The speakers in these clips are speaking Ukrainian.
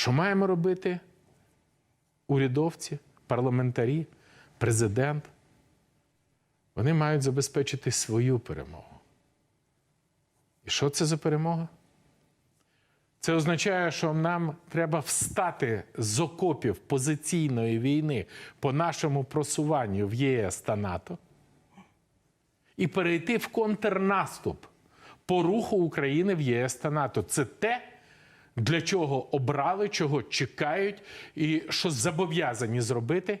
Що маємо робити урядовці, парламентарі, президент? Вони мають забезпечити свою перемогу. І що це за перемога? Це означає, що нам треба встати з окопів позиційної війни по нашому просуванню в ЄС та НАТО і перейти в контрнаступ по руху України в ЄС та НАТО. Це те, для чого обрали, чого чекають, і що зобов'язані зробити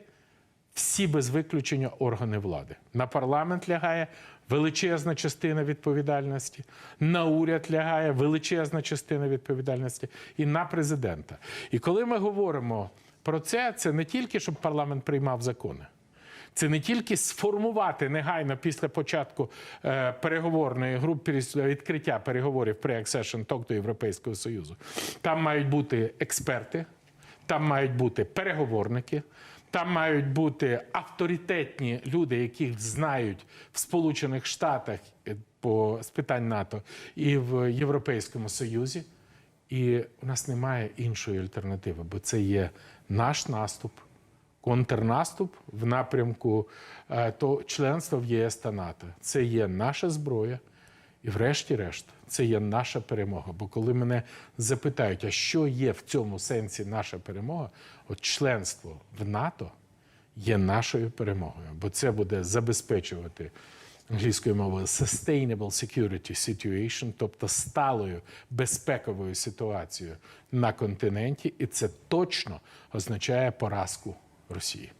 всі без виключення органи влади. На парламент лягає величезна частина відповідальності, на уряд лягає величезна частина відповідальності і на президента. І коли ми говоримо про це, це не тільки щоб парламент приймав закони. Це не тільки сформувати негайно після початку е, переговорної групи відкриття переговорів при accession talk до Європейського Союзу. Там мають бути експерти, там мають бути переговорники, там мають бути авторитетні люди, яких знають в Сполучених Штатах е, по з питань НАТО і в Європейському Союзі. І у нас немає іншої альтернативи, бо це є наш наступ, контрнаступ в напрямку е, то членства в ЄС та НАТО. Це є наша зброя. І врешті-решт, це є наша перемога. Бо коли мене запитають, а що є в цьому сенсі наша перемога, от членство в НАТО є нашою перемогою, бо це буде забезпечувати англійською мовою sustainable security situation, тобто сталою безпековою ситуацією на континенті, і це точно означає поразку Росії.